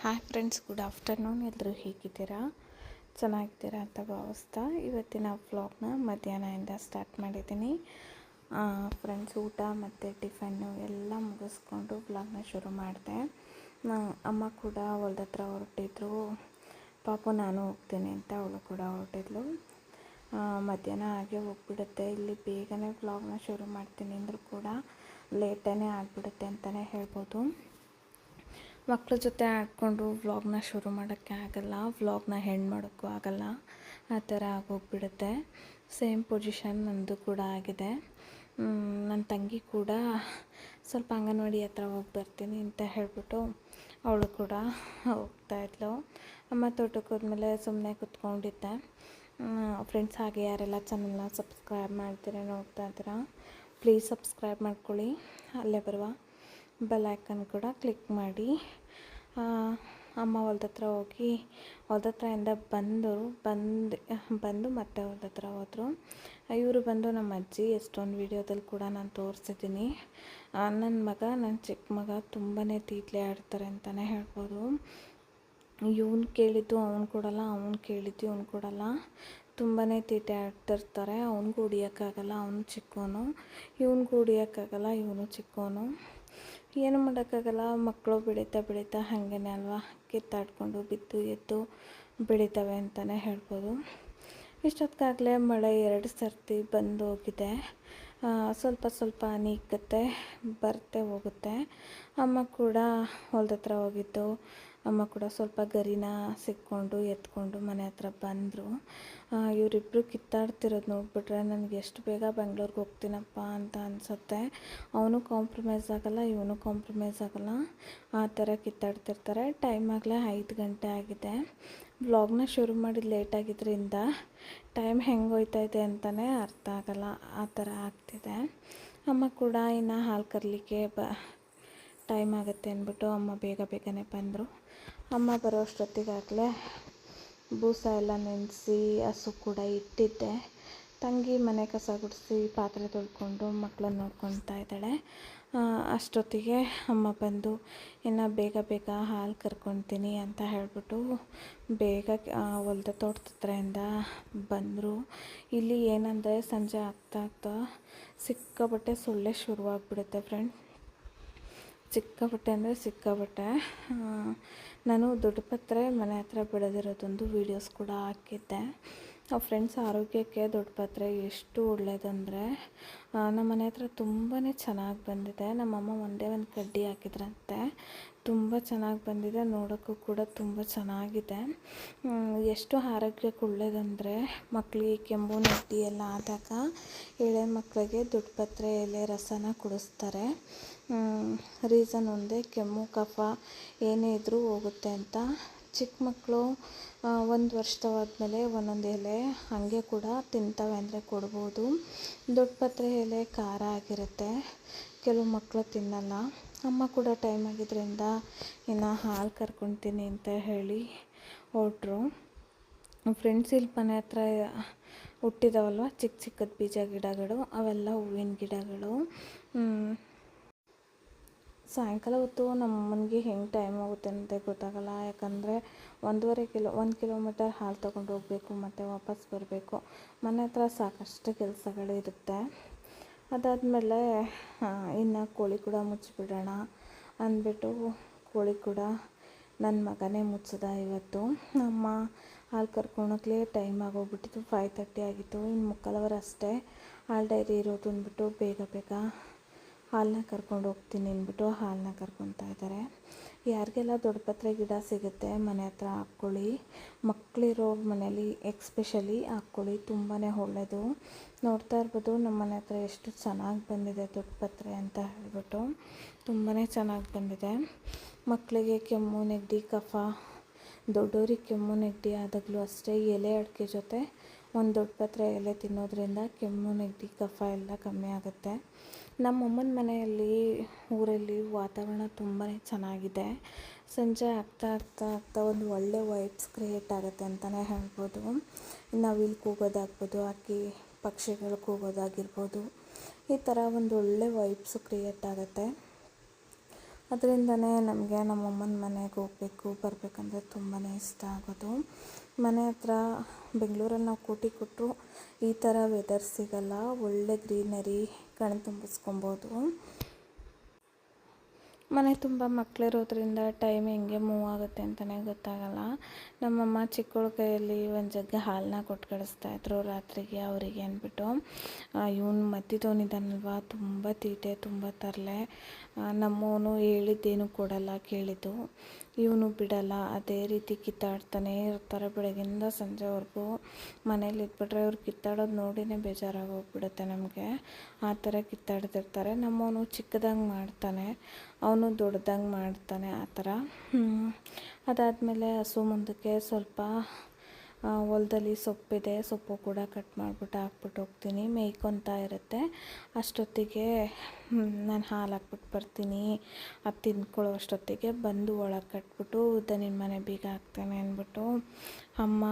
Hi friends good afternoon ಎಲ್ಲರೂ ಹೇಗಿದ್ದೀರಾ? ಚೆನ್ನಾಗಿದ್ದೀರಾ ಅಂತ ಭಾವಿಸ್ತಾ ಇವತ್ತಿನ ವ್ಲಾಗ್ನ ಮಧ್ಯಾಹ್ನದಿಂದ ಸ್ಟಾರ್ಟ್ ಮಾಡಿದ್ದೀನಿ. ಫ್ರೆಂಡ್ಸ್ ಊಟ ಮತ್ತು ಟಿಫನ್ನು ಎಲ್ಲ ಮುಗಿಸ್ಕೊಂಡು ವ್ಲಾಗ್ನ ಶುರು ಮಾಡಿದೆ. ಅಮ್ಮ ಕೂಡ ಹೊಲ್ದ ಹತ್ರ ಹೊರಟಿದ್ರು. ಪಾಪು, ನಾನು ಹೋಗ್ತೀನಿ ಅಂತ ಅವಳು ಕೂಡ ಹೊರಟಿದ್ಲು. ಮಧ್ಯಾಹ್ನ ಹಾಗೆ ಹೋಗ್ಬಿಡುತ್ತೆ. ಇಲ್ಲಿ ಬೇಗನೆ ವ್ಲಾಗ್ನ ಶುರು ಮಾಡ್ತೀನಿ ಅಂದರೂ ಕೂಡ ಲೇಟನೇ ಆಗಿಬಿಡುತ್ತೆ ಅಂತಲೇ ಹೇಳ್ಬೋದು. ಮಕ್ಕಳ ಜೊತೆ ಆಡಿಕೊಂಡು ವ್ಲಾಗ್ನ ಶುರು ಮಾಡೋಕ್ಕೆ ಆಗಲ್ಲ. ವ್ಲಾಗ್ನ ಹೆಣ್ಣು ಮಾಡೋಕ್ಕೂ ಆಗಲ್ಲ. ಆ ಥರ ಆಗೋಗ್ಬಿಡುತ್ತೆ. ಸೇಮ್ ಪೊಸಿಷನ್ ನಂದು ಕೂಡ ಆಗಿದೆ. ನನ್ನ ತಂಗಿ ಕೂಡ ಸ್ವಲ್ಪ ಅಂಗನವಾಡಿ ಹತ್ರ ಹೋಗಿ ಬರ್ತೀನಿ ಅಂತ ಹೇಳಿಬಿಟ್ಟು ಅವಳು ಕೂಡ ಹೋಗ್ತಾಯಿದ್ಲು ಅಮ್ಮ ತೋಟಕ್ಕೆ ಹೋದ್ಮೇಲೆ ಸುಮ್ಮನೆ ಕುತ್ಕೊಂಡಿದ್ದೆ. ಫ್ರೆಂಡ್ಸ್ ಹಾಗೆ ಯಾರೆಲ್ಲ ಚಾನಲ್ನ ಸಬ್ಸ್ಕ್ರೈಬ್ ಮಾಡ್ತೀರ ನೋಡ್ತಾ ಇದ್ದೀರಾ ಪ್ಲೀಸ್ ಸಬ್ಸ್ಕ್ರೈಬ್ ಮಾಡ್ಕೊಳ್ಳಿ. ಅಲ್ಲೇ ಬರುವ. ಬೆಲ್ ಐಕನ್ ಕೂಡ ಕ್ಲಿಕ್ ಮಾಡಿ ಅಮ್ಮ ಹೊಲ್ದತ್ರ ಹೋಗಿ, ಹೊಲ್ದ ಹತ್ರದಿಂದ ಬಂದರು ಬಂದು ಬಂದು ಮತ್ತೆ ಹೊಲ್ದತ್ರ ಹೋದರು. ಇವರು ಬಂದು ನಮ್ಮ ಅಜ್ಜಿ, ಎಷ್ಟೊಂದು ವೀಡಿಯೋದಲ್ಲಿ ಕೂಡ ನಾನು ತೋರಿಸಿದ್ದೀನಿ. ನನ್ನ ಮಗ ನನ್ನ ಚಿಕ್ಕ ಮಗ ತುಂಬಾ ತೀಟ್ಲೆ ಆಡ್ತಾರೆ ಅಂತಲೇ ಹೇಳ್ಬೋದು. ಇವನು ಕೇಳಿದ್ದು ಅವ್ನು ಕೊಡಲ್ಲ, ಅವ್ನು ಕೇಳಿದ್ದು ಇವನು ಕೊಡಲ್ಲ. ತುಂಬಾ ತೀಟೆ ಆಡ್ತಿರ್ತಾರೆ, ಅವ್ನಿಗೂ ಹೊಡಿಯೋಕ್ಕಾಗಲ್ಲ ಅವನು ಚಿಕ್ಕವನು ಇವನಿಗೂ ಹೊಡಿಯೋಕ್ಕಾಗಲ್ಲ ಇವನು ಚಿಕ್ಕವನು ಏನು ಮಾಡೋಕ್ಕಾಗಲ್ಲ. ಮಕ್ಕಳು ಬೆಳೀತಾ ಬೆಳೀತಾ ಹಾಗೇನೆ ಅಲ್ವಾ? ಕಿತ್ತಾಡ್ಕೊಂಡು ಬಿದ್ದು ಎದ್ದು ಬೆಳೀತವೆ ಅಂತಲೇ ಹೇಳ್ಬೋದು. ಇಷ್ಟೊತ್ತಿಗಾಗಲೇ ಮಳೆ ಎರಡು ಸರ್ತಿ ಬಂದು ಹೋಗಿದೆ. ಸ್ವಲ್ಪ ಸ್ವಲ್ಪ ನೀಗತ್ತೆ ಬರುತ್ತೆ ಹೋಗುತ್ತೆ. ಅಮ್ಮ ಕೂಡ ಹೊಲದ ಹತ್ರ ಹೋಗಿದ್ದು. ಅಮ್ಮ ಕೂಡ ಸ್ವಲ್ಪ ಗರಿನ ಸಿಕ್ಕೊಂಡು ಎತ್ಕೊಂಡು ಮನೆ ಹತ್ರ ಬಂದರು. ಇವರಿಬ್ಬರು ಕಿತ್ತಾಡ್ತಿರೋದು ನೋಡಿಬಿಟ್ರೆ ನನಗೆ ಎಷ್ಟು ಬೇಗ ಬೆಂಗ್ಳೂರಿಗೆ ಹೋಗ್ತೀನಪ್ಪ ಅಂತ ಅನಿಸುತ್ತೆ. ಅವನು ಕಾಂಪ್ರಮೈಸ್ ಆಗೋಲ್ಲ, ಇವನು ಕಾಂಪ್ರಮೈಸ್ ಆಗೋಲ್ಲ. ಆ ಥರ ಕಿತ್ತಾಡ್ತಿರ್ತಾರೆ. ಟೈಮ್ ಆಗಲೇ ಐದು ಗಂಟೆ ಆಗಿದೆ. ವ್ಲಾಗ್ನ ಶುರು ಮಾಡಿ ಲೇಟ್ ಆಗಿದ್ದರಿಂದ ಟೈಮ್ ಹೆಂಗೆ ಇದೆ ಅಂತಲೇ ಅರ್ಥ ಆಗಲ್ಲ. ಆ ಥರ ಆಗ್ತಿದೆ. ಅಮ್ಮ ಕೂಡ ಇನ್ನು ಹಾಲು ಕರಲಿಕ್ಕೆ ಬ ಟೈಮ್ ಆಗುತ್ತೆ ಅಂದ್ಬಿಟ್ಟು ಅಮ್ಮ ಬೇಗ ಬೇಗನೆ ಬಂದರು. ಅಮ್ಮ ಬರೋ ಅಷ್ಟೊತ್ತಿಗಾಗಲೇ ಬೂಸ ಎಲ್ಲ ನೆನೆಸಿ ಹಸು ಕೂಡ ಇಟ್ಟಿದ್ದೆ. ತಂಗಿ ಮನೆ ಕಸ ಗುಡಿಸಿ ಪಾತ್ರೆ ತೊಳ್ಕೊಂಡು ಮಕ್ಕಳನ್ನ ನೋಡ್ಕೊತಾ ಇದ್ದಾಳೆ. ಅಷ್ಟೊತ್ತಿಗೆ ಅಮ್ಮ ಬಂದು, ಇನ್ನು ಬೇಗ ಬೇಗ ಹಾಲು ಕರ್ಕೊತೀನಿ ಅಂತ ಹೇಳಿಬಿಟ್ಟು ಬೇಗ ಹೊಲ್ದ ತೋಟದ ಹತ್ರದಿಂದ ಬಂದರು. ಇಲ್ಲಿ ಏನಂದರೆ ಸಂಜೆ ಆಗ್ತಾ ಆಗ್ತಾ ಸಿಕ್ಕಾಬಟ್ಟೆ ಸೊಳ್ಳೆ ಶುರುವಾಗ್ಬಿಡುತ್ತೆ ಫ್ರೆಂಡ್ ಸಿಕ್ಕಾಬಟ್ಟೆ ಅಂದರೆ ಸಿಕ್ಕಾಬಟ್ಟೆ ನಾನು ದೊಡ್ಡಪತ್ರೆ ಮನೆ ಹತ್ರ ಬೆಳೆದಿರೋದೊಂದು ವೀಡಿಯೋಸ್ ಕೂಡ ಹಾಕಿದ್ದೆ. ನಾವು ಫ್ರೆಂಡ್ಸ್ ಆರೋಗ್ಯಕ್ಕೆ ದೊಡ್ಡಪತ್ರೆ ಎಷ್ಟು ಒಳ್ಳೆಯದಂದರೆ ನಮ್ಮ ಮನೆ ಹತ್ರ ತುಂಬಾ ಚೆನ್ನಾಗಿ ಬಂದಿದೆ. ನಮ್ಮಮ್ಮ ಒಂದೇ ಒಂದು ಕಡ್ಡಿ ಹಾಕಿದ್ರಂತೆ. ತುಂಬ ಚೆನ್ನಾಗಿ ಬಂದಿದೆ, ನೋಡೋಕ್ಕೂ ಕೂಡ ತುಂಬ ಚೆನ್ನಾಗಿದೆ. ಎಷ್ಟು ಆರೋಗ್ಯಕ್ಕೆ ಒಳ್ಳೆಯದಂದರೆ ಮಕ್ಕಳಿಗೆ ಕೆಮ್ಮು ನೆಟ್ಟಿ ಎಲ್ಲ ಆದಾಗ ಎಳೆ ಮಕ್ಕಳಿಗೆ ದೊಡ್ಡಪತ್ರೆ ಎಲೆ ರಸನ ಕುಡಿಸ್ತಾರೆ. ರೀಸನ್ ಒಂದೇ, ಕೆಮ್ಮು, ಕಫ ಏನೇ ಇದ್ದರೂ ಹೋಗುತ್ತೆ ಅಂತ. ಚಿಕ್ಕ ಮಕ್ಕಳು ಒಂದು ವರ್ಷದವಾದ್ಮೇಲೆ ಒಂದೊಂದು ಎಲೆ ಹಾಗೆ ಕೂಡ ತಿಂತವೆ ಅಂದರೆ ಕೊಡ್ಬೋದು. ದೊಡ್ಡ ಪತ್ರೆ ಎಲೆ ಖಾರ ಆಗಿರುತ್ತೆ. ಕೆಲವು ಮಕ್ಕಳು ತಿನ್ನಲ್ಲ. ಅಮ್ಮ ಕೂಡ ಟೈಮ್ ಆಗಿದ್ದರಿಂದ ಇನ್ನು ಹಾಲು ಕರ್ಕೊತೀನಿ ಅಂತ ಹೇಳಿ ಹೊರಟ್ರು ಫ್ರೆಂಡ್ಸ್ ಇಲ್ಲಿ ಮನೆ ಹತ್ರ ಹುಟ್ಟಿದವಲ್ವ? ಚಿಕ್ಕ ಚಿಕ್ಕದ ಬೀಜ ಗಿಡಗಳು, ಅವೆಲ್ಲ ಹೂವಿನ ಗಿಡಗಳು. ಸಾಯಂಕಾಲ ಹೊತ್ತು ನಮ್ಮಮ್ಮನಿಗೆ ಹೆಂಗೆ ಟೈಮ್ ಆಗುತ್ತೆ ಅಂತ ಗೊತ್ತಾಗಲ್ಲ. ಯಾಕಂದರೆ ಒಂದೂವರೆ ಕಿಲೋ, ಒಂದು ಕಿಲೋಮೀಟರ್ ಹಾಲು ತೊಗೊಂಡು ಹೋಗಬೇಕು, ಮತ್ತು ವಾಪಸ್ ಬರಬೇಕು. ಮನೆ ಹತ್ರ ಸಾಕಷ್ಟು ಕೆಲಸಗಳಿರುತ್ತೆ ಅದಾದಮೇಲೆ ಇನ್ನು ಕೋಳಿ ಕೂಡ ಮುಚ್ಚಿಬಿಡೋಣ ಅಂದ್ಬಿಟ್ಟು ಕೋಳಿ ಕೂಡ ನನ್ನ ಮಗನೇ ಮುಚ್ಚಿದ ಇವತ್ತು. ನಮ್ಮ ಹಾಲು ಕರ್ಕೊಳಕ್ಲೇ ಟೈಮ್ ಆಗೋಗ್ಬಿಟ್ಟಿತ್ತು. ಫೈವ್ ತರ್ಟಿ ಆಗಿತ್ತು. ಇನ್ನು ಮುಕ್ಕಾಲವರ್ ಅಷ್ಟೇ ಹಾಲು ಡೈರಿ ಇರೋದು ಅಂದ್ಬಿಟ್ಟು ಬೇಗ ಬೇಗ ಹಾಲನ್ನ ಕರ್ಕೊಂಡು ಹೋಗ್ತೀನಿ ಅಂದ್ಬಿಟ್ಟು ಹಾಲನ್ನ ಕರ್ಕೊತಾ ಇದ್ದಾರೆ. ಯಾರಿಗೆಲ್ಲ ದೊಡ್ಡಪತ್ರೆ ಗಿಡ ಸಿಗುತ್ತೆ ಮನೆ ಹತ್ರ ಹಾಕ್ಕೊಳ್ಳಿ. ಮಕ್ಕಳಿರೋ ಮನೇಲಿ ಎಕ್ಸ್ಪೆಷಲಿ ಹಾಕ್ಕೊಳ್ಳಿ ತುಂಬಾ ಒಳ್ಳೆಯದು ನೋಡ್ತಾ ಇರ್ಬೋದು ನಮ್ಮ ಮನೆ ಹತ್ರ ಎಷ್ಟು ಚೆನ್ನಾಗಿ ಬಂದಿದೆ ದೊಡ್ಡಪತ್ರೆ ಅಂತ ಹೇಳ್ಬಿಟ್ಟು. ತುಂಬಾ ಚೆನ್ನಾಗಿ ಬಂದಿದೆ. ಮಕ್ಕಳಿಗೆ ಕೆಮ್ಮು, ನೆಗಡಿ, ಕಫ ದೊಡ್ಡವ್ರಿಗೆ ಕೆಮ್ಮು, ನೆಗಡಿ ಆದಾಗಲೂ ಅಷ್ಟೇ. ಎಲೆ ಅಡಿಕೆ ಜೊತೆ ಒಂದು ದೊಡ್ಡಪತ್ರೆ ಎಲೆ ತಿನ್ನೋದ್ರಿಂದ ಕೆಮ್ಮು, ನೆಗಡಿ, ಕಫ ಎಲ್ಲ ಕಮ್ಮಿ ಆಗುತ್ತೆ. ನಮ್ಮಮ್ಮನ ಮನೆಯಲ್ಲಿ, ಊರಲ್ಲಿ ವಾತಾವರಣ ತುಂಬಾ ಚೆನ್ನಾಗಿದೆ. ಸಂಜೆ ಆಗ್ತಾ ಆಗ್ತಾ ಆಗ್ತಾ ಒಂದು ಒಳ್ಳೆ ವೈಬ್ಸ್ ಕ್ರಿಯೇಟ್ ಆಗುತ್ತೆ ಅಂತಲೇ ಹೇಳ್ಬೋದು. ನಾವು ಇಲ್ಲಿ ಕೂಗೋದಾಗ್ಬೋದು ಅಕ್ಕಿ ಪಕ್ಷಿಗಳು ಕೂಗೋದಾಗಿರ್ಬೋದು ಈ ಥರ ಒಂದು ಒಳ್ಳೆ ವೈಬ್ಸ್ ಕ್ರಿಯೇಟ್ ಆಗುತ್ತೆ. ಅದರಿಂದನೇ ನಮಗೆ ನಮ್ಮಮ್ಮನ ಮನೆಗೆ ಹೋಗಬೇಕು, ಬರಬೇಕಂದ್ರೆ ತುಂಬಾ ಇಷ್ಟ ಆಗೋದು. ಮನೆ ಹತ್ರ ಬೆಂಗಳೂರಲ್ಲಿ ನಾವು ಕೂಟಿ ಕೊಟ್ಟರು ಈ ಥರ ವೆದರ್ ಸಿಗಲ್ಲ, ಒಳ್ಳೆ ಗ್ರೀನರಿ ಕಣ್ ತುಂಬಿಸ್ಕೊಬೋದು. ಮನೆ ತುಂಬ ಮಕ್ಕಳಿರೋದ್ರಿಂದ ಟೈಮ್ ಹೆಂಗೆ ಮೂವ್ ಆಗುತ್ತೆ ಅಂತಲೇ ಗೊತ್ತಾಗಲ್ಲ. ನಮ್ಮಮ್ಮ ಚಿಕ್ಕವಳ ಕೈಯಲ್ಲಿ ಒಂದು ಜಗ್ಗ ಹಾಲನ್ನ ಕೊಟ್ಟು ಕಳಿಸ್ತಾಯಿದ್ರು ರಾತ್ರಿಗೆ ಅವರಿಗೆ ಅಂದ್ಬಿಟ್ಟು ಇವನು ಮಧ್ಯದವನಿದ್ದಾನಲ್ವ ತುಂಬ ತೀಟೆ, ತುಂಬ ತರಲೆ. ನಮ್ಮವನು ಹೇಳಿದ್ದೇನು ಕೊಡಲ್ಲ, ಕೇಳಿದ್ದು. ಇವನು ಬಿಡಲ್ಲ, ಅದೇ ರೀತಿ ಕಿತ್ತಾಡ್ತಾನೆ ಇರ್ತಾರೆ. ಬೆಳಗಿಂದ ಸಂಜೆವರೆಗೂ ಮನೇಲಿ ಇದ್ಬಿಟ್ರೆ ಇವ್ರು ಕಿತ್ತಾಡೋದು ನೋಡಿನೇ ಬೇಜಾರಾಗೋಗ್ಬಿಡುತ್ತೆ ನಮಗೆ. ಆ ಥರ ಕಿತ್ತಾಡ್ತಿರ್ತಾರೆ. ನಮ್ಮವನು ಚಿಕ್ಕದಂಗೆ ಮಾಡ್ತಾನೆ, ಅವನು ದೊಡ್ಡದಂಗೆ ಮಾಡ್ತಾನೆ ಆ ಥರ. ಅದಾದಮೇಲೆ ಹಸು ಮುಂದಕ್ಕೆ ಸ್ವಲ್ಪ ಹೊಲದಲ್ಲಿ ಸೊಪ್ಪಿದೆ, ಸೊಪ್ಪು ಕೂಡ ಕಟ್ ಮಾಡಿಬಿಟ್ಟು ಹಾಕ್ಬಿಟ್ಟು ಹೋಗ್ತೀನಿ. ಮೇಯ್ಕೊತಾ ಇರುತ್ತೆ. ಅಷ್ಟೊತ್ತಿಗೆ ನಾನು ಹಾಲು ಹಾಕ್ಬಿಟ್ಟು ಬರ್ತೀನಿ. ಅದು ತಿಂದ್ಕೊಳ್ಳೋ ಅಷ್ಟೊತ್ತಿಗೆ ಬಂದು ಒಳಗೆ ಕಟ್ಬಿಟ್ಟು ನಿನ್ನ ಮನೆ ಬೀಗ ಹಾಕ್ತೇನೆ ಅಂದ್ಬಿಟ್ಟು ಅಮ್ಮ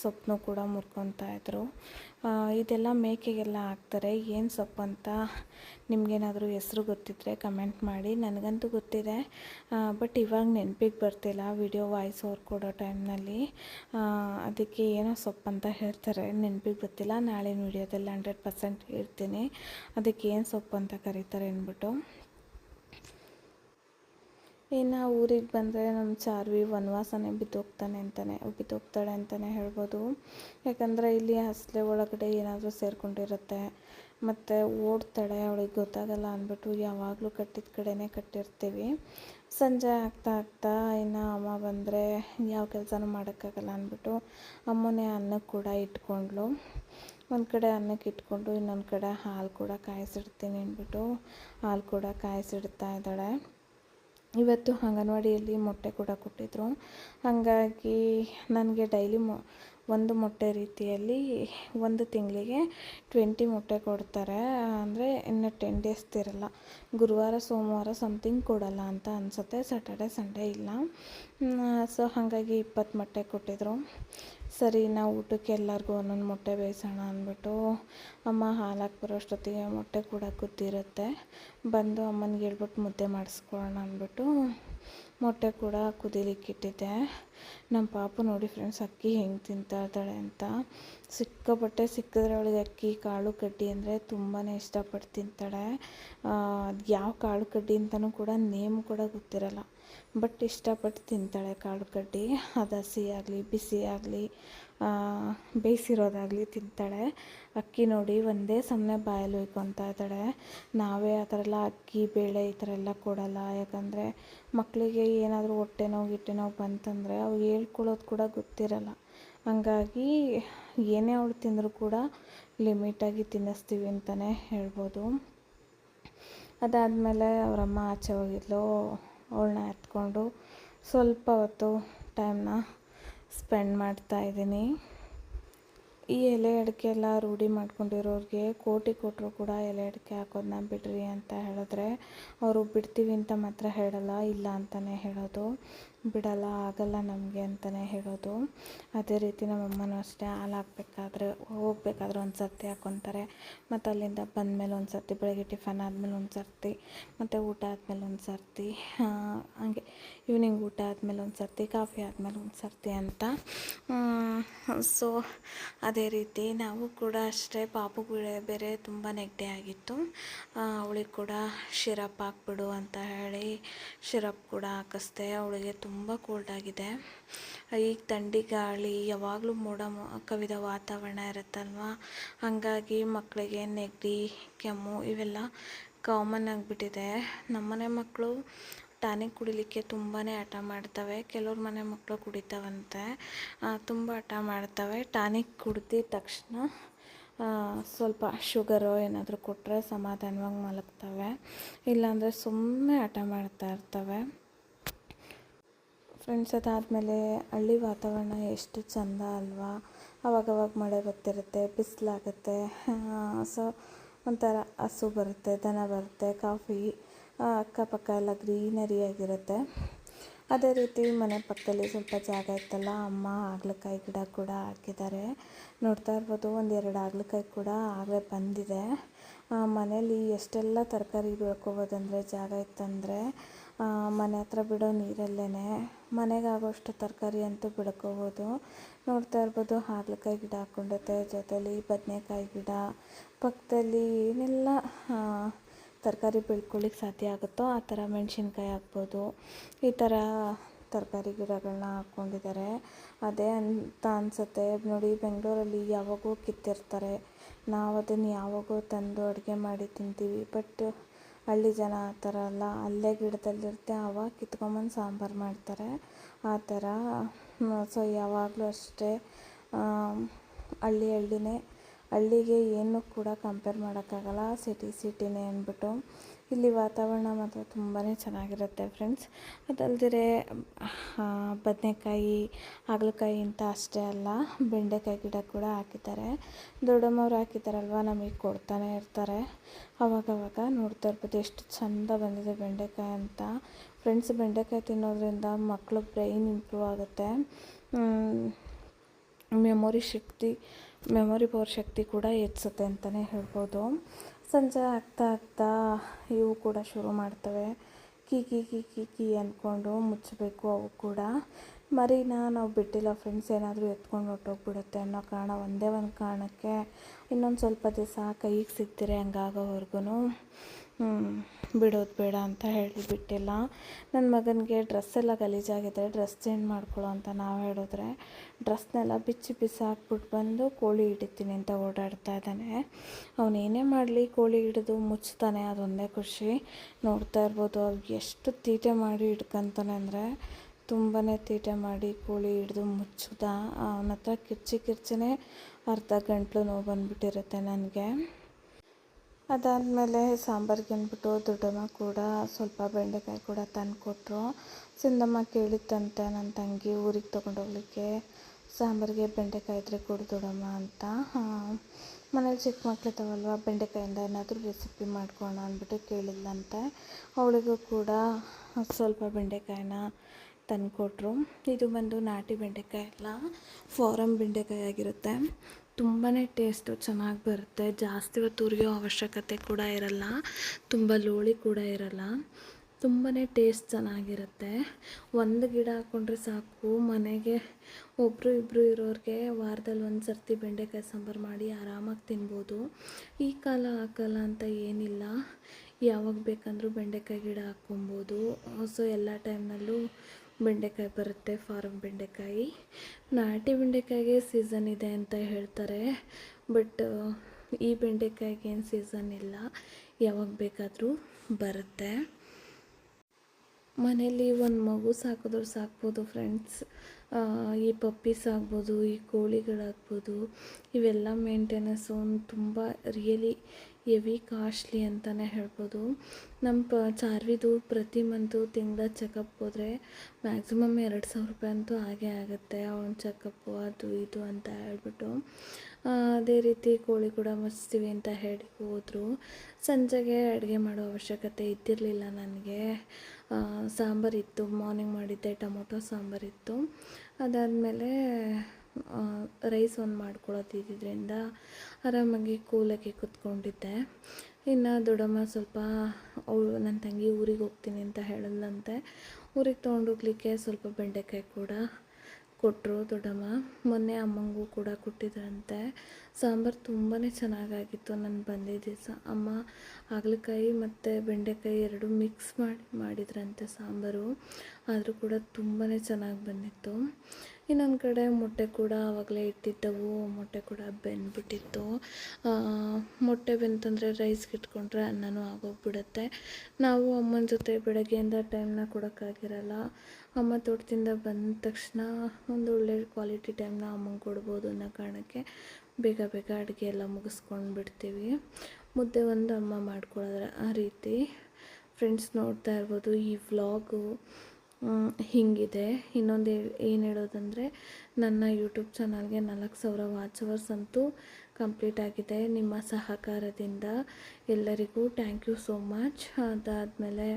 ಸೊಪ್ಪನ್ನು ಕೂಡ ಮುರ್ಕೊತಾ ಇದ್ರು. ಇದೆಲ್ಲ ಮೇಕೆಗೆಲ್ಲ ಹಾಕ್ತಾರೆ. ಏನು ಸೊಪ್ಪು ಅಂತ ನಿಮಗೇನಾದರೂ ಹೆಸ್ರು ಗೊತ್ತಿದ್ದರೆ ಕಮೆಂಟ್ ಮಾಡಿ. ನನಗಂತೂ ಗೊತ್ತಿದೆ. ಬಟ್ ಇವಾಗ ನೆನಪಿಗೆ ಬರ್ತಿಲ್ಲ ವಿಡಿಯೋ ವಾಯ್ಸ್ ಅವ್ರು ಕೊಡೋ ಟೈಮ್ನಲ್ಲಿ. ಅದಕ್ಕೆ ಏನೋ ಸೊಪ್ಪು ಅಂತ ಹೇಳ್ತಾರೆ. ನೆನಪಿಗೆ ಗೊತ್ತಿಲ್ಲ. ನಾಳಿನ ವಿಡಿಯೋದಲ್ಲಿ ಹಂಡ್ರೆಡ್ ಪರ್ಸೆಂಟ್ ಇರ್ತೀನಿ ಅದಕ್ಕೆ ಏನು ಸೊಪ್ಪು ಅಂತ ಕರೀತಾರೆ ಅಂದ್ಬಿಟ್ಟು. ಇನ್ನು ಊರಿಗೆ ಬಂದರೆ ನಮ್ಮ ಚಾರ್ವಿ ವನವಾಸನೇ ಬಿದ್ದೋಗ್ತಾನೆ ಅಂತಲೇ ಬಿದ್ದೋಗ್ತಾಳೆ ಅಂತಲೇ ಹೇಳ್ಬೋದು. ಯಾಕಂದರೆ ಇಲ್ಲಿ ಹಸಲೆ ಒಳಗಡೆ ಏನಾದರೂ ಸೇರಿಕೊಂಡಿರುತ್ತೆ. ಮತ್ತು ಓಡ್ತಾಳೆ ಅವಳಿಗೆ ಗೊತ್ತಾಗಲ್ಲ ಅಂದ್ಬಿಟ್ಟು ಯಾವಾಗಲೂ ಕಟ್ಟಿದ ಕಡೆನೇ ಕಟ್ಟಿರ್ತೀವಿ. ಸಂಜೆ ಆಗ್ತಾ ಆಗ್ತಾ ಇನ್ನು ಅಮ್ಮ ಬಂದರೆ ಯಾವ ಕೆಲಸನೂ ಮಾಡೋಕ್ಕಾಗಲ್ಲ ಅಂದ್ಬಿಟ್ಟು ಅಮ್ಮನೇ ಅನ್ನಕ್ಕೆ ಕೂಡ ಇಟ್ಕೊಂಡ್ಳು. ಒಂದು ಕಡೆ ಅನ್ನಕ್ಕೆ ಇಟ್ಕೊಂಡು ಇನ್ನೊಂದು ಕಡೆ ಹಾಲು ಕೂಡ ಕಾಯಿಸಿಡ್ತೀನಿ ಅಂದ್ಬಿಟ್ಟು ಹಾಲು ಕೂಡ ಕಾಯಿಸಿಡ್ತಾ ಇದ್ದಾಳೆ. ಇವತ್ತು ಅಂಗನವಾಡಿಯಲ್ಲಿ ಮೊಟ್ಟೆ ಕೂಡ ಕೊಟ್ಟಿದ್ರು. ಹಾಗಾಗಿ ನನಗೆ ಡೈಲಿ ಮೊ ಒಂದು ಮೊಟ್ಟೆ ರೀತಿಯಲ್ಲಿ ಒಂದು ತಿಂಗಳಿಗೆ ಟ್ವೆಂಟಿ ಮೊಟ್ಟೆ ಕೊಡ್ತಾರೆ. ಅಂದರೆ ಇನ್ನು ಟೆನ್ ಡೇಸ್ ತಿರಲ್ಲ. ಗುರುವಾರ, ಸೋಮವಾರ ಸಮ್ಥಿಂಗ್ ಕೊಡಲ್ಲ ಅಂತ ಅನಿಸುತ್ತೆ. ಸ್ಯಾಟರ್ಡೆ ಸಂಡೇ ಇಲ್ಲ. ಸೊ ಹಾಗಾಗಿ ಇಪ್ಪತ್ತು ಮೊಟ್ಟೆ ಕೊಟ್ಟಿದ್ರು. ಸರಿ, ನಾವು ಊಟಕ್ಕೆ ಎಲ್ಲರಿಗೂ ಒಂದೊಂದು ಮೊಟ್ಟೆ ಬೇಯಿಸೋಣ ಅಂದ್ಬಿಟ್ಟು ಅಮ್ಮ ಹಾಲು ಬರೋ ಅಷ್ಟೊತ್ತಿಗೆ ಮೊಟ್ಟೆ ಕೂಡ ಕೂತಿರುತ್ತೆ ಬಂದು ಅಮ್ಮನಿಗೆ ಹೇಳ್ಬಿಟ್ಟು ಮುದ್ದೆ ಮಾಡಿಸ್ಕೊಳ್ಳೋಣ ಅಂದ್ಬಿಟ್ಟು ಮೊಟ್ಟೆ ಕೂಡ ಕುದಿಲಿಕ್ಕೆ ಇಟ್ಟಿದ್ದೆ ನಮ್ಮ ಪಾಪು ನೋಡಿ ಫ್ರೆಂಡ್ಸ್ ಅಕ್ಕಿ ಹೆಂಗೆ ತಿಂತಾ ಇದ್ದಾಳೆ ಅಂತ. ಸಿಕ್ಕಾಪಟ್ಟೆ ಸಿಕ್ಕಿದ್ರೆ ಅವಳಿಗೆ ಅಕ್ಕಿ, ಕಾಳು ಕಡ್ಡಿ ಅಂದರೆ ತುಂಬಾ ಇಷ್ಟಪಟ್ಟು ತಿಂತಾಳೆ ಅದು ಯಾವ ಕಾಳು ಕಡ್ಡಿ ಅಂತಲೂ ಕೂಡ ನೇಮ್ ಕೂಡ ಗೊತ್ತಿರಲ್ಲ. ಬಟ್ ಇಷ್ಟಪಟ್ಟು ತಿಂತಾಳೆ ಕಾಳು ಕಡ್ಡಿ. ಅದು ಹಸಿ ಆಗಲಿ, ಬಿಸಿ ಆಗಲಿ ಬೇಯಿಸಿರೋದಾಗಲಿ ತಿಂತಾಳೆ. ಅಕ್ಕಿ ನೋಡಿ ಒಂದೇ ಸಮನೆ ಬಾಯಲ್ಲಿ ಹೊಯ್ಕೊತಾ ಇದ್ದಾಳೆ. ನಾವೇ ಆ ಥರ ಎಲ್ಲ ಅಕ್ಕಿ, ಬೇಳೆ ಈ ಥರ ಎಲ್ಲ ಕೊಡಲ್ಲ. ಯಾಕಂದರೆ ಮಕ್ಕಳಿಗೆ ಏನಾದರೂ ಹೊಟ್ಟೆ ನೋವು ಗಿಟ್ಟೆ ನೋವು ಬಂತಂದರೆ ಅವು ಹೇಳ್ಕೊಳ್ಳೋದು ಕೂಡ ಗೊತ್ತಿರಲ್ಲ. ಹಂಗಾಗಿ ಏನೇ ಅವಳು ತಿಂದರೂ ಕೂಡ ಲಿಮಿಟಾಗಿ ತಿನ್ನಿಸ್ತೀವಿ ಅಂತಲೇ ಹೇಳ್ಬೋದು. ಅದಾದಮೇಲೆ ಅವರಮ್ಮ ಆಚೆ ಹೋಗಿದ್ಲು, ಅವಳನ್ನ ಎತ್ಕೊಂಡು ಸ್ವಲ್ಪ ಹೊತ್ತು ಟೈಮ್ನ ಸ್ಪೆಂಡ್ ಮಾಡ್ತಾ ಇದ್ದೀನಿ. ಈ ಎಲೆ ಅಡಿಕೆ ಎಲ್ಲ ರೂಢಿ ಮಾಡ್ಕೊಂಡಿರೋರಿಗೆ ಕೋಟಿ ಕೊಟ್ಟರು ಕೂಡ ಎಲೆ ಅಡಿಕೆ ಹಾಕೋದನ್ನ ಬಿಡ್ರಿ ಅಂತ ಹೇಳಿದ್ರೆ, ಅವರು ಬಿಡ್ತೀವಿ ಅಂತ ಮಾತ್ರ ಹೇಳಲ್ಲ, ಇಲ್ಲ ಅಂತಲೇ ಹೇಳೋದು. ಬಿಡಲ್ಲ, ಆಗಲ್ಲ ನಮಗೆ ಅಂತಲೇ ಹೇಳೋದು. ಅದೇ ರೀತಿ ನಮ್ಮಮ್ಮನೂ ಅಷ್ಟೇ ಹಾಲು ಹಾಕ್ಬೇಕಾದ್ರೆ ಹೋಗ್ಬೇಕಾದ್ರೆ ಒಂದು ಸರ್ತಿ ಹಾಕ್ಕೊತಾರೆ ಮತ್ತು ಅಲ್ಲಿಂದ ಬಂದಮೇಲೆ ಒಂದು ಸರ್ತಿ, ಬೆಳಗ್ಗೆ ಟಿಫನ್ ಆದಮೇಲೆ ಒಂದು ಸರ್ತಿ, ಮತ್ತು ಊಟ ಆದಮೇಲೆ ಒಂದು ಸರ್ತಿ ಹಾಗೆ ಈವ್ನಿಂಗ್ ಊಟ ಆದಮೇಲೆ ಒಂದು ಸರ್ತಿ ಕಾಫಿ ಆದಮೇಲೆ ಒಂದು ಸರ್ತಿ ಅಂತ. ಸೊ ಅದೇ ರೀತಿ ನಾವು ಕೂಡ ಅಷ್ಟೇ ಪಾಪು ಬೇರೆ ತುಂಬ ನೆಗಡಿ ಆಗಿತ್ತು. ಅವಳಿಗೆ ಕೂಡ ಶಿರಪ್ ಹಾಕ್ಬಿಡು ಅಂತ ಹೇಳಿ ಶಿರಪ್ ಕೂಡ ಹಾಕಿಸ್ದೆ, ಅವಳಿಗೆ ತುಂಬ ಕೋಲ್ಡ್ ಆಗಿದೆ. ಈಗ ಥಂಡಿ ಗಾಳಿ, ಯಾವಾಗಲೂ ಮೋಡ ಕವಿದ ವಾತಾವರಣ ಇರುತ್ತಲ್ವ? ಹಾಗಾಗಿ ಮಕ್ಕಳಿಗೆ ನೆಗಡಿ, ಕೆಮ್ಮು ಇವೆಲ್ಲ ಕಾಮನ್ ಆಗಿಬಿಟ್ಟಿದೆ. ನಮ್ಮನೆ ಮಕ್ಕಳು ಟಾನಿಕ್ ಕುಡಿಲಿಕ್ಕೆ ತುಂಬಾ ಹಠ ಮಾಡ್ತವೆ. ಕೆಲವ್ರ ಮನೆ ಮಕ್ಕಳು ಕುಡಿತಾವಂತೆ. ತುಂಬ ಹಠ ಮಾಡ್ತವೆ. ಟಾನಿಕ್ ಕುಡ್ದಿದ ತಕ್ಷಣ ಸ್ವಲ್ಪ ಶುಗರು ಏನಾದರೂ ಕೊಟ್ಟರೆ ಸಮಾಧಾನವಾಗಿ ಮಲಗ್ತವೆ. ಇಲ್ಲಾಂದರೆ ಸುಮ್ಮನೆ ಹಠ ಮಾಡ್ತಾ ಇರ್ತವೆ. ಫ್ರೆಂಡ್ಸ್ ಅದಾದಮೇಲೆ ಹಳ್ಳಿ ವಾತಾವರಣ ಎಷ್ಟು ಚಂದ ಅಲ್ವಾ? ಅವಾಗವಾಗ ಮಳೆ ಬರ್ತಿರುತ್ತೆ, ಬಿಸಿಲಾಗುತ್ತೆ ಸೊ ಒಂಥರ ಹಸು ಬರುತ್ತೆ, ದನ ಬರುತ್ತೆ, ಕಾಫಿ ಅಕ್ಕಪಕ್ಕ ಎಲ್ಲ ಗ್ರೀನರಿಯಾಗಿರುತ್ತೆ. ಅದೇ ರೀತಿ ಮನೆ ಪಕ್ಕದಲ್ಲಿ ಸ್ವಲ್ಪ ಜಾಗ ಇತ್ತಲ್ಲ, ಅಮ್ಮ ಹಾಗಲಕಾಯಿ ಗಿಡ ಕೂಡ ಹಾಕಿದ್ದಾರೆ. ನೋಡ್ತಾ ಇರ್ಬೋದು, ಒಂದೆರಡು ಹಾಗಲಕಾಯಿ ಕೂಡ ಆಗಲೇ ಬಂದಿದೆ. ಮನೇಲಿ ಎಷ್ಟೆಲ್ಲ ತರಕಾರಿ ಬೆಳ್ಕೊಬೋದಂದರೆ ಜಾಗ ಇತ್ತಂದರೆ ಮನೆ ಹತ್ರ ಬಿಡೋ ನೀರಲ್ಲೇ ಮನೆಗಾಗೋಷ್ಟು ತರಕಾರಿ ಅಂತೂ ಬೆಳ್ಕೋಬೋದು ನೋಡ್ತಾ ಇರ್ಬೋದು, ಹಾಗಲಕಾಯಿ ಗಿಡ ಹಾಕ್ಕೊಂಡೈತೆ ಜೊತೆಲಿ ಬದನೆಕಾಯಿ ಗಿಡ, ಪಕ್ಕದಲ್ಲಿ ಏನೆಲ್ಲ ತರಕಾರಿ ಬೆಳ್ಕೊಳ್ಳಿಕ್ಕೆ ಸಾಧ್ಯ ಆಗುತ್ತೋ ಆ ಥರ ಮೆಣಸಿನ್ಕಾಯಿ ಹಾಕ್ಬೋದು. ಈ ಥರ ತರಕಾರಿ ಗಿಡಗಳನ್ನ ಹಾಕ್ಕೊಂಡಿದ್ದಾರೆ. ಅದೇ ಅಂತ ಅನಿಸುತ್ತೆ. ನೋಡಿ, ಬೆಂಗಳೂರಲ್ಲಿ ಯಾವಾಗೋ ಕಿತ್ತಿರ್ತಾರೆ. ನಾವು ಅದನ್ನು ಯಾವಾಗೋ ತಂದು ಅಡುಗೆ ಮಾಡಿ ತಿಂತೀವಿ. ಬಟ್ ಹಳ್ಳಿ ಜನ ಆ ಥರ ಅಲ್ಲ ಅಲ್ಲೇ ಗಿಡದಲ್ಲಿರುತ್ತೆ, ಅವಾಗ ಕಿತ್ಕೊಂಬಂದು ಸಾಂಬಾರು ಮಾಡ್ತಾರೆ. ಆ ಥರ ಸೊ ಯಾವಾಗಲೂ ಅಷ್ಟೇ ಹಳ್ಳಿ ಹಳ್ಳಿನೇ, ಹಳ್ಳಿಗೆ ಏನೂ ಕೂಡ ಕಂಪೇರ್ ಮಾಡೋಕ್ಕಾಗಲ್ಲ ಸಿಟಿ ಸಿಟಿನೇ ಅಂದ್ಬಿಟ್ಟು. ಇಲ್ಲಿ ವಾತಾವರಣ ಮಾತ್ರ ತುಂಬಾ ಚೆನ್ನಾಗಿರುತ್ತೆ ಫ್ರೆಂಡ್ಸ್ ಅದಲ್ದಿರೆ ಬದನೆಕಾಯಿ, ಹಾಗಲಕಾಯಿ ಅಂತ ಅಷ್ಟೇ ಅಲ್ಲ, ಬೆಂಡೆಕಾಯಿ ಗಿಡ ಕೂಡ ಹಾಕಿದ್ದಾರೆ. ದೊಡ್ಡಮ್ಮವ್ರು ಹಾಕಿದ್ದಾರಲ್ವ, ನಮಗೆ ಕೊಡ್ತಾನೆ ಇರ್ತಾರೆ. ಅವಾಗವಾಗ ನೋಡ್ತಾ ಇರ್ಬೋದು, ಎಷ್ಟು ಚಂದ ಬಂದಿದೆ ಬೆಂಡೆಕಾಯಿ ಅಂತ. ಫ್ರೆಂಡ್ಸ್ ಬೆಂಡೆಕಾಯಿ ತಿನ್ನೋದ್ರಿಂದ ಮಕ್ಕಳು ಬ್ರೈನ್ ಇಂಪ್ರೂವ್ ಆಗುತ್ತೆ. ಮೆಮೊರಿ ಶಕ್ತಿ ಮೆಮೊರಿ ಪವರ್ ಶಕ್ತಿ ಕೂಡ ಹೆಚ್ಚುತ್ತೆ ಅಂತಲೇ ಹೇಳ್ಬೋದು. ಸಂಜೆ ಆಗ್ತಾ ಆಗ್ತಾ ಇವು ಕೂಡ ಶುರು ಮಾಡ್ತವೆ. ಕಿ, ಕೀ ಕಿ, ಕೀ ಕೀ ಅಂದ್ಕೊಂಡು ಮುಚ್ಚಬೇಕು ಅವು ಕೂಡ. ಮರಿನ ನಾವು ಬಿಟ್ಟಿಲ್ಲ ಫ್ರೆಂಡ್ಸ್ ಏನಾದರೂ ಎತ್ಕೊಂಡು ಹೊಟ್ಟೋಗ್ಬಿಡುತ್ತೆ ಅನ್ನೋ ಕಾರಣ ಒಂದೇ ಒಂದು ಕಾರಣಕ್ಕೆ ಇನ್ನೊಂದು ಸ್ವಲ್ಪ ದಿವಸ ಕೈಗೆ ಸಿಗ್ತಿರೆ ಹಂಗಾಗೋವರೆಗೂ ಬಿಡೋದು ಬೇಡ ಅಂತ ಹೇಳಿಬಿಟ್ಟಿಲ್ಲ ನನ್ನ ಮಗನಿಗೆ ಡ್ರೆಸ್ ಎಲ್ಲ ಗಲೀಜಾಗಿದೆ ಡ್ರೆಸ್ ಚೇಂಜ್ ಮಾಡ್ಕೊಳ್ಳೋ ಅಂತ ನಾವು ಹೇಳಿದ್ರೆ ಡ್ರೆಸ್ನೆಲ್ಲ ಬಿಚ್ಚಿ ಬಿಸಾಕ್ಬಿಟ್ಟು ಬಂದು ಕೋಳಿ ಹಿಡಿತೀನಿ ಅಂತ ಓಡಾಡ್ತಾ ಇದ್ದಾನೆ. ಅವನೇನೇ ಮಾಡಲಿ ಕೋಳಿ ಹಿಡಿದು ಮುಚ್ತಾನೆ, ಅದೊಂದೇ ಖುಷಿ. ನೋಡ್ತಾ ಇರ್ಬೋದು ಅವ್ರಿಗೆ ಎಷ್ಟು ತೀಟೆ ಮಾಡಿ ಹಿಡ್ಕೊಂತಾನೆ ಅಂದರೆ ತುಂಬಾ ತೀಟೆ ಮಾಡಿ ಕೋಳಿ ಹಿಡಿದು ಮುಚ್ಚಿದ. ಅವನ ಹತ್ರ ಕಿರ್ಚಿ ಕಿರ್ಚಿನೇ ಅರ್ಧ ಗಂಟ್ಲು ನೋವು ಬಂದುಬಿಟ್ಟಿರುತ್ತೆ ನನಗೆ. ಅದಾದಮೇಲೆ ಸಾಂಬಾರಿಗೆ ಅಂದ್ಬಿಟ್ಟು ದೊಡ್ಡಮ್ಮ ಕೂಡ ಸ್ವಲ್ಪ ಬೆಂಡೆಕಾಯಿ ಕೂಡ ತಂದು ಕೊಟ್ಟರು ಕೇಳಿದ್ದಂತೆ ನನ್ನ ತಂಗಿ ಊರಿಗೆ ತೊಗೊಂಡೋಗ್ಲಿಕ್ಕೆ ಸಾಂಬಾರಿಗೆ ಬೆಂಡೆಕಾಯಿ ಇದ್ರೆ ಕೊಡು ದೊಡ್ಡಮ್ಮ ಅಂತ. ಮನೇಲಿ ಚಿಕ್ಕ ಮಕ್ಳು ಇದ್ದಾವಲ್ವ, ಬೆಂಡೆಕಾಯಿಂದ ಏನಾದರೂ ರೆಸಿಪಿ ಮಾಡ್ಕೋಣ ಅಂದ್ಬಿಟ್ಟು ಕೇಳಿಲ್ಲಂತೆ ಅವಳಿಗೂ ಕೂಡ ಸ್ವಲ್ಪ ಬೆಂಡೆಕಾಯಿನ ತಂದುಕೊಟ್ರು. ಇದು ಬಂದು ನಾಟಿ ಬೆಂಡೆಕಾಯಿ ಅಲ್ಲ ಫಾರಮ್ ಬೆಂಡೆಕಾಯಿ ಆಗಿರುತ್ತೆ. ತುಂಬಾ ಟೇಸ್ಟು ಚೆನ್ನಾಗಿ ಬರುತ್ತೆ. ಜಾಸ್ತಿ ಹೊತ್ತು ಉರಿಯೋ ಅವಶ್ಯಕತೆ ಕೂಡ ಇರಲ್ಲ. ತುಂಬ ಲೋಳಿ ಕೂಡ ಇರಲ್ಲ. ತುಂಬಾ ಟೇಸ್ಟ್ ಚೆನ್ನಾಗಿರುತ್ತೆ. ಒಂದು ಗಿಡ ಹಾಕ್ಕೊಂಡ್ರೆ ಸಾಕು. ಮನೆಗೆ ಒಬ್ಬರು ಇಬ್ಬರು ಇರೋರಿಗೆ ವಾರದಲ್ಲಿ ಒಂದು ಸರ್ತಿ ಬೆಂಡೆಕಾಯಿ ಸಾಂಬಾರು ಮಾಡಿ ಆರಾಮಾಗಿ ತಿನ್ಬೋದು. ಈ ಕಾಲ ಆ ಕಾಲ ಅಂತ ಏನಿಲ್ಲ. ಯಾವಾಗ ಬೇಕಂದ್ರೂ ಬೆಂಡೆಕಾಯಿ ಗಿಡ ಹಾಕ್ಕೊಬೋದು. ಸೊ ಎಲ್ಲ ಟೈಮ್ನಲ್ಲೂ ಬೆಂಡೆಕಾಯಿ ಬರುತ್ತೆ ಫಾರಮ್ ಬೆಂಡೆಕಾಯಿ. ನಾಟಿ ಬೆಂಡೆಕಾಯಿಗೆ ಸೀಸನ್ ಇದೆ ಅಂತ ಹೇಳ್ತಾರೆ. ಬಟ್ ಈ ಬೆಂಡೆಕಾಯಿಗೆ ಏನು ಸೀಸನ್ ಇಲ್ಲ. ಯಾವಾಗ ಬೇಕಾದರೂ ಬರುತ್ತೆ. ಮನೇಲಿ ಒಂದು ಮಗು ಸಾಕಿದ್ರು ಸಾಕ್ಬೋದು ಫ್ರೆಂಡ್ಸ್ ಈ ಪಪ್ಪೀಸ್ ಆಗ್ಬೋದು, ಈ ಕೋಳಿಗಳಾಗ್ಬೋದು, ಇವೆಲ್ಲ ಮೇಂಟೆನೆನ್ಸು ತುಂಬ ರಿಯಲಿ ಹೆವಿ ಕಾಸ್ಟ್ಲಿ ಅಂತಲೇ ಹೇಳ್ಬೋದು. ನಮ್ಮ ಪ, ಚಾರ್ವಿದು ಪ್ರತಿ ಮಂತು ತಿಂಗಳ ಚೆಕಪ್ ಹೋದರೆ ಮ್ಯಾಕ್ಸಿಮಮ್ ಎರಡು ಸಾವಿರ ರೂಪಾಯಿ ಅಂತೂ ಆಗೇ ಆಗುತ್ತೆ, ಅವ್ನ ಚೆಕಪ್ಪು ಅದು ಇದು ಅಂತ ಹೇಳ್ಬಿಟ್ಟು. ಅದೇ ರೀತಿ ಕೋಳಿ ಕೂಡ ಮಸ್ತೀವಿ ಅಂತ ಹೇಳಿ ಹೋದರು. ಸಂಜೆಗೆ ಅಡುಗೆ ಮಾಡೋ ಅವಶ್ಯಕತೆ ಇದ್ದಿರಲಿಲ್ಲ ನನಗೆ. ಸಾಂಬಾರಿತ್ತು ಮಾರ್ನಿಂಗ್ ಮಾಡಿದ್ದೆ ಟೊಮೊಟೊ ಸಾಂಬಾರಿತ್ತು ಅದಾದಮೇಲೆ ರೈಸ್ ಒಂದು ಮಾಡ್ಕೊಳ್ಳೋದು ಇದ್ದಿದ್ದರಿಂದ ಆರಾಮಾಗಿ ಕೂಲಕ್ಕೆ ಕೂತ್ಕೊಂಡಿದ್ದೆ. ಇನ್ನು ದೊಡ್ಡಮ್ಮ ಸ್ವಲ್ಪ ಅವಳು ನನ್ನ ತಂಗಿ ಊರಿಗೆ ಹೋಗ್ತೀನಿ ಅಂತ ಹೇಳಿದ್ಲಂತೆ ಊರಿಗೆ ತೊಗೊಂಡೋಗ್ಲಿಕ್ಕೆ ಸ್ವಲ್ಪ ಬೆಂಡೆಕಾಯಿ ಕೂಡ ಕೊಟ್ಟರು ದೊಡ್ಡಮ್ಮ. ಮೊನ್ನೆ ಅಮ್ಮಂಗೂ ಕೂಡ ಕೊಟ್ಟಿದ್ರಂತೆ. ಸಾಂಬಾರು ತುಂಬಾ ಚೆನ್ನಾಗಾಗಿತ್ತು ನಾನು ಬಂದಿದ್ದ ದಿವಸ. ಅಮ್ಮ ಹಾಗಲಕಾಯಿ ಮತ್ತು ಬೆಂಡೆಕಾಯಿ ಎರಡು ಮಿಕ್ಸ್ ಮಾಡಿ, ಮಾಡಿದ್ರಂತೆ ಸಾಂಬಾರು. ಆದರೂ ಕೂಡ ತುಂಬಾ ಚೆನ್ನಾಗಿ ಬಂದಿತ್ತು. ಇನ್ನೊಂದು ಕಡೆ ಮೊಟ್ಟೆ ಕೂಡ ಆವಾಗಲೇ ಇಟ್ಟಿದ್ದವು. ಮೊಟ್ಟೆ ಕೂಡ ಬೆಂದ್ಬಿಟ್ಟಿತ್ತು. ಮೊಟ್ಟೆ ಬೆಂತಂದರೆ ರೈಸ್ಗೆ ಇಟ್ಕೊಂಡ್ರೆ ಅನ್ನನೂ ಆಗೋಗ್ಬಿಡುತ್ತೆ. ನಾವು ಅಮ್ಮನ ಜೊತೆ ಬೆಳಗ್ಗೆಯಿಂದ ಟೈಮ್ನ ಕೊಡೋಕ್ಕಾಗಿರಲ್ಲ. ಅಮ್ಮ ತೋಟದಿಂದ ಬಂದ ತಕ್ಷಣ ಒಂದು ಒಳ್ಳೆ ಕ್ವಾಲಿಟಿ ಟೈಮ್ನ ಅಮ್ಮಂಗೆ ಕೊಡ್ಬೋದು ಅನ್ನೋ ಕಾರಣಕ್ಕೆ ಬೇಗ ಬೇಗ ಅಡುಗೆ ಎಲ್ಲ ಮುಗಿಸ್ಕೊಂಡು ಬಿಡ್ತೀವಿ. ಮುದ್ದೆ ಒಂದು ಅಮ್ಮ ಮಾಡ್ಕೊಳ್ಳೋದ್ರ ಆ ರೀತಿ. ಫ್ರೆಂಡ್ಸ್ ನೋಡ್ತಾ ಇರ್ಬೋದು, ಈ ವ್ಲಾಗು ಹೀಗಿದೆ. ಇನ್ನೊಂದು ಏನು ಹೇಳೋದಂದರೆ, ನನ್ನ ಯೂಟ್ಯೂಬ್ ಚಾನಲ್ಗೆ ನಾಲ್ಕು ಸಾವಿರ ವಾಚ್ ಅವರ್ಸ್ ಅಂತೂ ಕಂಪ್ಲೀಟ್ ಆಗಿದೆ. ನಿಮ್ಮ ಸಹಕಾರದಿಂದ ಎಲ್ಲರಿಗೂ ಥ್ಯಾಂಕ್ ಯು ಸೋ ಮಚ್ ಅದಾದಮೇಲೆ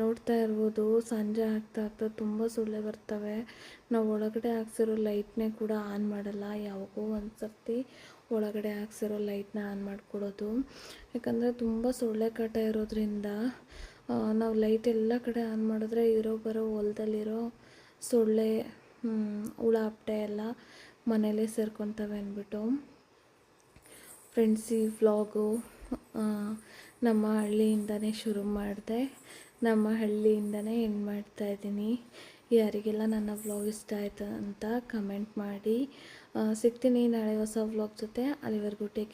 ನೋಡ್ತಾ ಇರ್ಬೋದು, ಸಂಜೆ ಆಗ್ತಾ ಆಗ್ತಾ ತುಂಬ ಸೊಳ್ಳೆ ಬರ್ತವೆ. ನಾವು ಒಳಗಡೆ ಹಾಕ್ಸಿರೋ ಲೈಟ್ನೇ ಕೂಡ ಆನ್ ಮಾಡಲ್ಲ. ಯಾವಾಗೋ ಒಂದು ಸರ್ತಿ ಒಳಗಡೆ ಹಾಕ್ಸಿರೋ ಲೈಟ್ನ ಆನ್ ಮಾಡಿಕೊಡೋದು. ಯಾಕಂದರೆ ತುಂಬ ಸೊಳ್ಳೆ ಕಾಟ ಇರೋದ್ರಿಂದ ನಾವು ಲೈಟ್ ಎಲ್ಲ ಕಡೆ ಆನ್ ಮಾಡಿದ್ರೆ ಇರೋ ಬರೋ ಹೊಲದಲ್ಲಿರೋ ಸೊಳ್ಳೆ ಹುಳ ಅಪ್ಪಟೆ ಎಲ್ಲ ಮನೇಲೇ ಸೇರ್ಕೊತವೆ ಅಂದ್ಬಿಟ್ಟು. ಫ್ರೆಂಡ್ಸ್ ಈ ವ್ಲಾಗು ನಮ್ಮ ಹಳ್ಳಿಯಿಂದನೇ ಶುರು ಮಾಡಿದೆ. ನಮ್ಮ ಹಳ್ಳಿಯಿಂದನೇ ಎಂಡ್ ಮಾಡ್ತಾ ಇದ್ದೀನಿ. ಯಾರಿಗೆಲ್ಲ ನನ್ನ ವ್ಲಾಗ್ ಇಷ್ಟ ಆಯಿತು ಅಂತ ಕಮೆಂಟ್ ಮಾಡಿ. ಸಿಗ್ತೀನಿ ನಾಳೆ ಹೊಸ ವ್ಲಾಗ್ ಜೊತೆ. ಅಲ್ಲಿವರೆಗೂ ಟೇಕ್